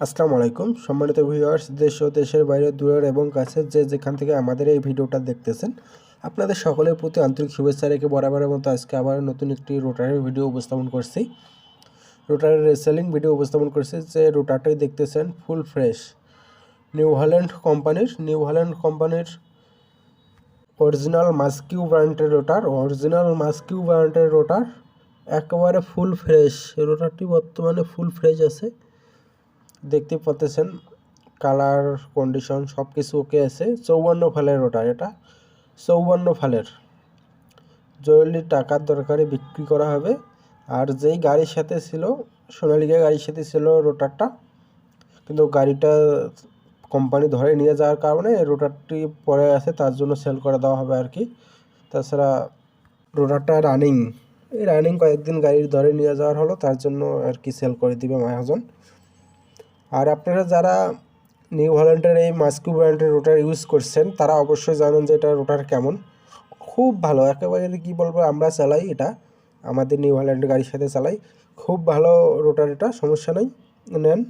আসসালামু আলাইকুম। সম্মানিত ভিউয়ার্স দেশ ও দেশের বাইরে, দূরের এবং কাছে যে যেখান থেকে আমাদের এই ভিডিওটা দেখতেছেন, আপনাদের সকলের প্রতি আন্তরিক শুভেচ্ছা রেখে বরাবরের মতো আজকে আবার নতুন একটি রোটারের ভিডিও উপস্থাপন করছি। রোটারের রেসেলিং ভিডিও উপস্থাপন করছি যে রোটারটাই দেখতেছেন ফুল ফ্রেশ নিউ হল্যান্ড কোম্পানির নিউ হল্যান্ড কোম্পানির অরিজিনাল মাস্কিউ ব্র্যান্ডের রোটার অরিজিনাল মাস্কিউ ব্র্যান্ডের রোটার একেবারে ফুল ফ্রেশ রোটারটি বর্তমানে ফুল ফ্রেশ আছে। দেখতে পাচ্ছেন কালার কন্ডিশন সব কিছু ওকে আছে। চৌবান্ন ফালের রোটার এটা। চৌবান্ন ফালের। জরুরি টাকার দরকারে বিক্রি করা হবে। আর যেই গাড়ির সাথে ছিল, সোনালিকা গাড়ির সাথে ছিল রোটারটা কিন্তু গাড়িটা কোম্পানি ধরে নিয়ে যাওয়ার কারণে রোটারটি পরে আছে, তার জন্য সেল করে দেওয়া হবে আর কি। তাছাড়া রোটারটা রানিং এই রানিং কয়েকদিন গাড়ির ধরে নিয়ে যাওয়ার হলো, তার জন্য আর কি সেল করে দিবে মহাজন আর আপনারা যারা নিউ হল্যান্ডের এই মাস্কিউ ব্র্যান্ডের রোটার ইউজ করছেন, তারা অবশ্যই জানেন যে এটা রোটার কেমন। খুব ভালো, একেবারে কি বলব, আমরা চালাই এটা, আমাদের নিউ হল্যান্ডের গাড়ির সাথে চালাই। খুব ভালো রোটার এটা, সমস্যা নেই, নেন।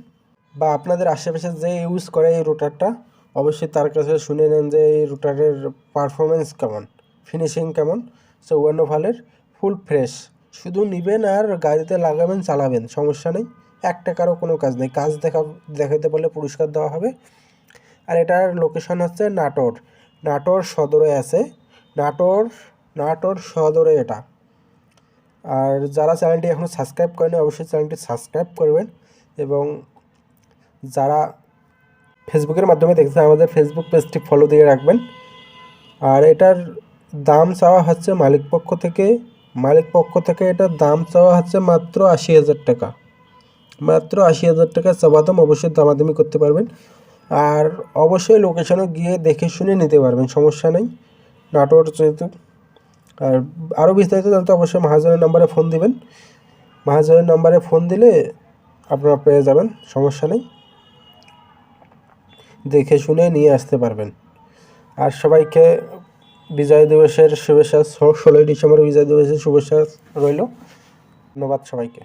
বা আপনাদের আশেপাশে যে ইউজ করে এই রোটারটা অবশ্যই তার কাছে শুনে নেন যে এই রোটারের পারফরমেন্স কেমন ফিনিশিং কেমন। চৌবান্ন ফালের ফুল ফ্রেশ শুধু নিবেন আর গাড়িতে লাগাবেন, চালাবেন, সমস্যা নেই। এক টাকারও কোনো কাজ নেই। কাজ দেখা দেখাতে পারলে পুরস্কার দেওয়া হবে। আর এটার লোকেশন হচ্ছে নাটোর। নাটোর সদরে আছে। নাটোর নাটোর সদরে এটা। আর যারা চ্যানেলটি এখনও সাবস্ক্রাইব করেনি অবশ্যই চ্যানেলটি সাবস্ক্রাইব করবেন এবং যারা ফেসবুকের মাধ্যমে দেখছেন, আমাদের ফেসবুক পেজটি ফলো দিয়ে রাখবেন। আর এটার দাম চাওয়া হচ্ছে মালিক পক্ষ থেকে মালিক পক্ষ থেকে এটার দাম চাওয়া হচ্ছে মাত্র আশি হাজার টাকা। মাত্র আশি হাজার টাকা চাওয়া দাম অবশ্যই দামাদামি করতে পারবেন। আর অবশ্যই লোকেশনে গিয়ে দেখে শুনে নিতে পারবেন, সমস্যা নেই। নাটোর যেহেতু। আর আরও বিস্তারিত জানতে অবশ্যই মহাজনের নাম্বারে ফোন দিবেন। মহাজনের নাম্বারে ফোন দিলে আপনারা পেয়ে যাবেন, সমস্যা নেই। দেখে শুনে নিয়ে আসতে পারবেন। আর সবাইকে বিজয় দিবসের শুভেচ্ছা ষোলোই ডিসেম্বর বিজয় দিবসের শুভেচ্ছা রইল। ধন্যবাদ সবাইকে।